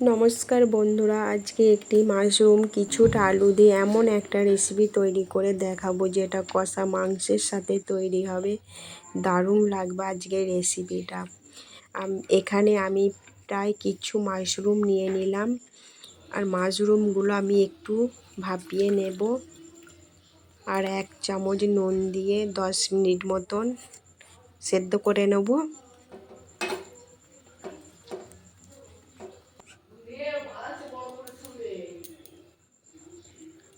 নমস্কার বন্ধুরা, আজকে একটি মাশরুম কিছুটা আলু দিয়ে এমন একটা রেসিপি তৈরি করে দেখাবো যেটা কষা মাংসের সাথে তৈরি হবে। দারুণ লাগবে আজকের রেসিপিটা এখানে আমি প্রায় কিছু মাশরুম নিয়ে নিলাম। আর মাশরুমগুলো আমি একটু ভাপিয়ে নেব। আর এক চামচ নুন দিয়ে দশ মিনিট মতন সেদ্ধ করে নেব।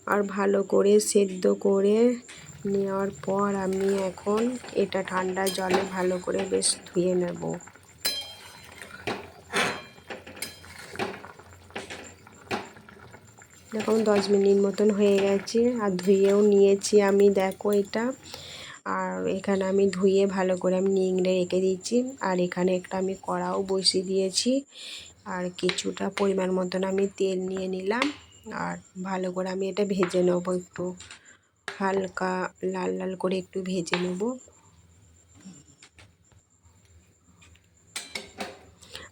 আর ভালো করে সেদ্ধ করে নেওয়ার পর আমি এখন এটা ঠান্ডা জলে ভালো করে বেশ ধুয়ে নেব। দেখুন, দশ মিনিট মতন হয়ে গেছে আর ধুয়েও নিয়েছি আমি, দেখো এটা। আর এখানে আমি ধুয়ে ভালো করে আমি নিংড়ে রেখে দিয়েছি। আর এখানে একটা আমি কড়াও বসিয়ে দিয়েছি। আর কিছুটা পরিমাণ মতন আমি তেল নিয়ে নিলাম। আর ভালো করে আমি এটা ভেজে নেব একটু। হালকা লাল লাল করে একটু ভেজে নেব।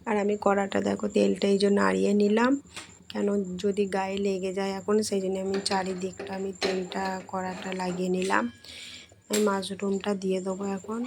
আর আমি কড়াটা দেখো তেলটা এই জন্য নাড়িয়ে নিলাম। কেন যদি গায়ে লেগে যায় এখন, সেই জন্য আমি চারিদিকটা আমি তেলটা কড়াটা লাগিয়ে নিলাম। আমি মাশরুমটা দিয়ে দেবো এখন।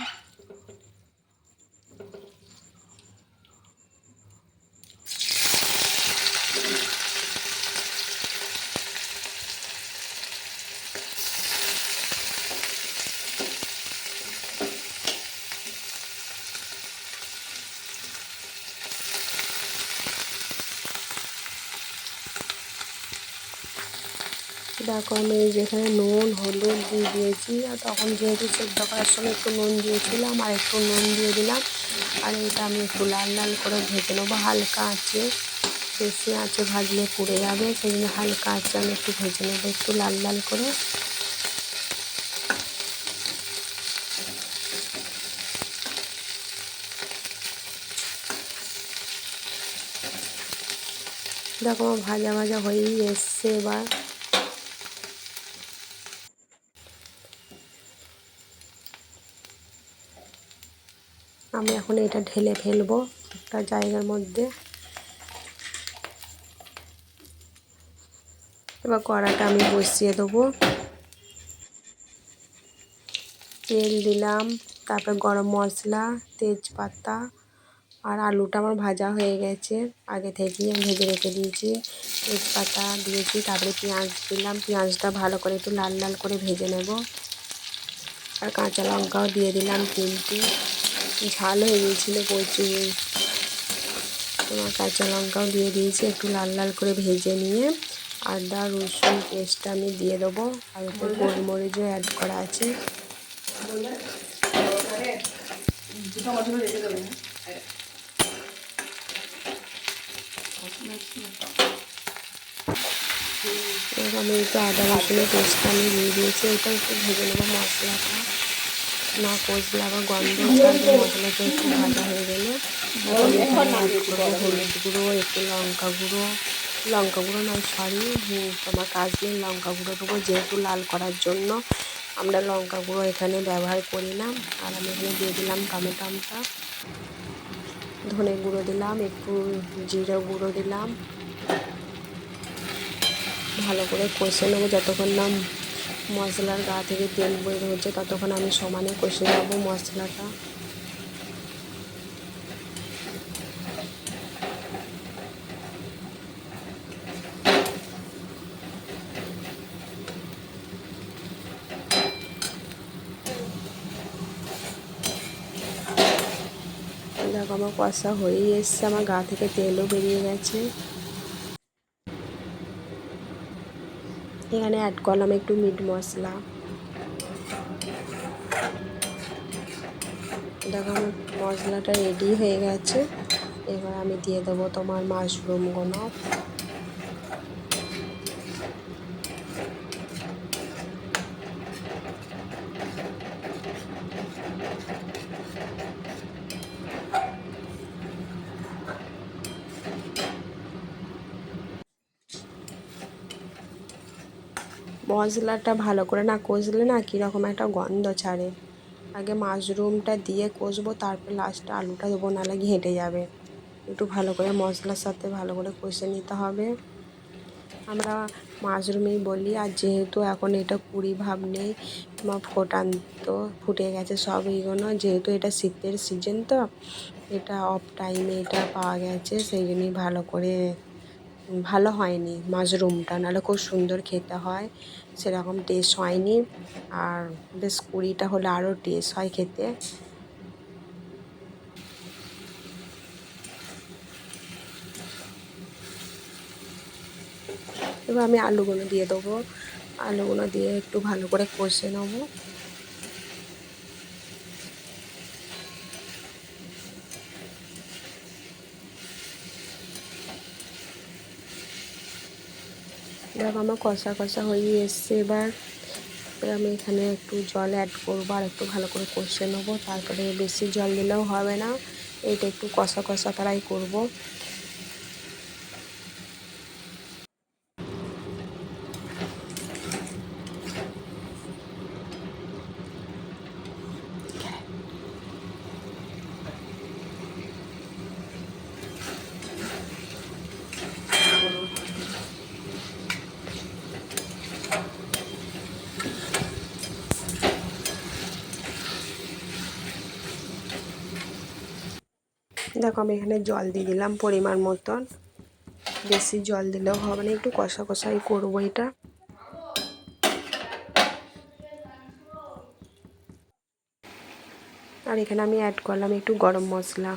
দেখো আমি যেখানে নুন, হলুদ দিয়ে দিয়েছি। আর তখন যেহেতু সেদ্ধ করার সময় একটু নুন দিয়েছিলাম আর একটু নুন দিয়ে দিলাম। আর এটা আমি একটু লাল লাল করে ভেজে নেব। হালকা আছে বেশি আছে ভাজলে পুড়ে যাবে। সেই জন্য হালকা আছে আমি একটু ভেজে নেব একটু লাল লাল করে। দেখো ভাজা ভাজা হয়েই এসছে এবার। আমি এখন এটা ঢেলে ফেলব একটা জায়গার মধ্যে। এবার কড়াটা আমি বসিয়ে দেবো। তেল দিলাম, তারপর গরম মশলা, তেজপাতা আর আলুটা আমার ভাজা হয়ে গেছে। আগে থেকেই আমি ভেজে রেখে দিয়েছি। তেজপাতা দিয়েছি, তারপরে পেঁয়াজ দিলাম। পেঁয়াজটা ভালো করে একটু লাল লাল করে ভেজে নেব। আর কাঁচা লঙ্কাও দিয়ে দিলাম তিনটি। ঝাল হয়ে গিয়েছিল প্রচুর। তোমার কাঁচা লঙ্কাও দিয়ে দিয়েছি, একটু লাল লাল করে ভেজে নিয়ে। আদা, রসুন পেস্টটা আমি দিয়ে দেবো। আর একটু গোলমরিচও অ্যাড করা আছে। আমি একটু আদা রসুনের পেস্টটা আমি দিয়ে দিয়েছি। এটা একটু ভেজে নেব মশলাটা। না কষলে আবার গন্ধ ছাড়বে মশলাটা একটু ভাজা হয়ে গেলে হলুদ গুঁড়ো একটু লঙ্কা গুঁড়ো। লঙ্কা গুঁড়ো নয় সরি তোমার কাশ্মীর লঙ্কা গুঁড়ো দেবো যেহেতু লাল করার জন্য, আমরা লঙ্কা গুঁড়ো এখানে ব্যবহার করি না। আর আমি এখানে দিয়ে দিলাম টমেটোটা ধনে গুঁড়ো দিলাম, একটু জিরে গুঁড়ো দিলাম। ভালো করে কষে নেব, যতক্ষণ না মশলার গা থেকে তেল বের হচ্ছে, ততক্ষণ আমি সমানে কষে নেব মশলাটা। দেখো, আমার কষা হয়েই এসছে, আমার গা থেকে তেলও বেরিয়ে গেছে। এখানে অ্যাড করলাম একটু মিট মশলা। দেখো আমার মশলাটা রেডি হয়ে গেছে। এবার আমি দিয়ে দেবো তোমার মাশরুমগুলো মশলাটা ভালো করে না কষলে না কীরকম একটা গন্ধ ছাড়ে। আগে মাশরুমটা দিয়ে কষবো, তারপর লাস্টে আলুটা দেবো নাহলে ঘেঁটে যাবে। একটু ভালো করে মশলার সাথে ভালো করে কষে নিতে হবে। আমরা মাশরুমই বলি, আর যেহেতু এখন এটা কুড়ি ভাব নেই তোমার ফোটান তো ফুটে গেছে সব এইগুলো যেহেতু এটা শীতের সিজন তো, এটা অফ টাইমে এটা পাওয়া গেছে, সেই জন্যই ভালো করে ভালো হয়নি, মাশরুমটা। নাহলে খুব সুন্দর খেতে হয়, সেরকম টেস্ট হয়নি। আর বেশ কুড়িটা হলে আরও টেস্ট হয় খেতে। এবার আমি আলুগুলো দিয়ে দেবো। আলুগুলো দিয়ে একটু ভালো করে কষে নেব। দেখো আমার কষা কষা হয়ে এসছে। এবার আমি এখানে একটু জল অ্যাড করব আর একটু ভালো করে কষে নেব। তারপরে বেশি জল দিলেও হবে না। এটা একটু কষা কষা তারাই করব। দেখো আমি এখানে জল দিয়ে দিলাম পরিমাণ মতন। বেশি জল দিলেও হবে না, একটু কষা কষাই করব এটা। আর এখানে আমি অ্যাড করলাম একটু গরম মশলা।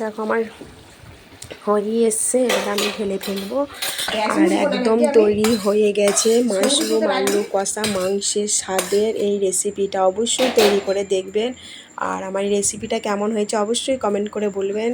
দেখো আমার হয়ে এসছে এবার আমি ঢেলে ফেলব। আর একদম তৈরি হয়ে গেছে মাশরুম আলু কষা মাংসের স্বাদের এই রেসিপিটা অবশ্যই তৈরি করে দেখবেন। আর আমার এই রেসিপিটা কেমন হয়েছে অবশ্যই কমেন্ট করে বলবেন।